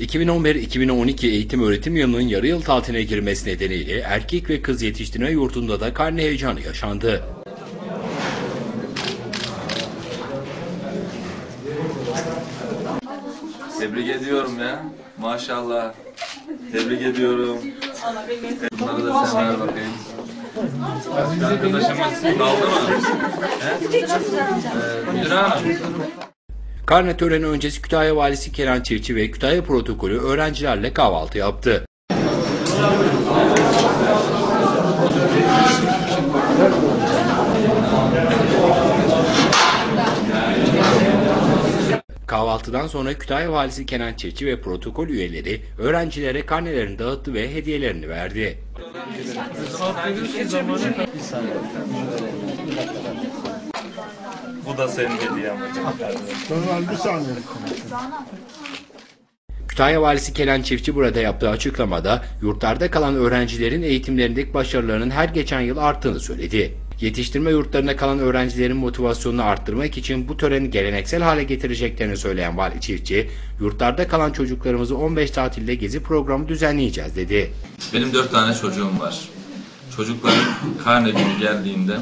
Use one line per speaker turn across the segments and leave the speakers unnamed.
2011-2012 eğitim öğretim yılının yarı yıl tatiline girmesi nedeniyle erkek ve kız yetiştirme yurdunda da karne heyecanı yaşandı.
Tebrik ediyorum ya. Maşallah. Tebrik ediyorum. Bunları da sen ver bakayım. Arkadaşımız kaldı mı? He? Ee, Müdür Hanım.
Karne töreni öncesi Kütahya Valisi Kenan Çiftçi ve Kütahya protokolü öğrencilerle kahvaltı yaptı. Kahvaltıdan sonra Kütahya Valisi Kenan Çiftçi ve protokol üyeleri öğrencilere karnelerini dağıttı ve hediyelerini verdi.
Da senin hediyen.
Bir saniye.
Kütahya Valisi Kenan Çiftçi burada yaptığı açıklamada yurtlarda kalan öğrencilerin eğitimlerindeki başarılarının her geçen yıl arttığını söyledi. Yetiştirme yurtlarında kalan öğrencilerin motivasyonunu arttırmak için bu töreni geleneksel hale getireceklerini söyleyen Vali Çiftçi, yurtlarda kalan çocuklarımızı 15 tatilde gezi programı düzenleyeceğiz dedi.
Benim dört tane çocuğum var. Çocukların karne günü geldiğinde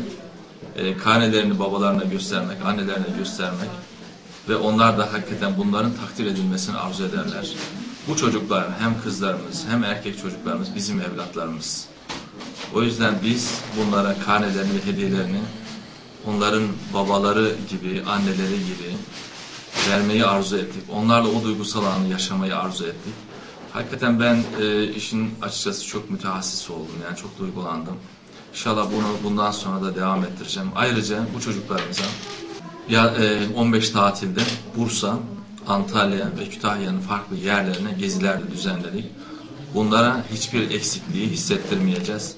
e, karnelerini babalarına göstermek, annelerine göstermek ve onlar da hakikaten bunların takdir edilmesini arzu ederler. Bu çocuklar hem kızlarımız hem erkek çocuklarımız bizim evlatlarımız. O yüzden biz bunlara karnelerini ve hediyelerini onların babaları gibi, anneleri gibi vermeyi arzu ettik. Onlarla o duygusal anı yaşamayı arzu ettik. Hakikaten ben e, işin açıkçası çok mütehassıs oldum. Yani çok duygulandım. İnşallah bunu bundan sonra da devam ettireceğim. Ayrıca bu çocuklarımıza ya e, 15 tatilde Bursa, Antalya ve Kütahya'nın farklı yerlerine geziler düzenledik. Bunlara hiçbir eksikliği hissettirmeyeceğiz.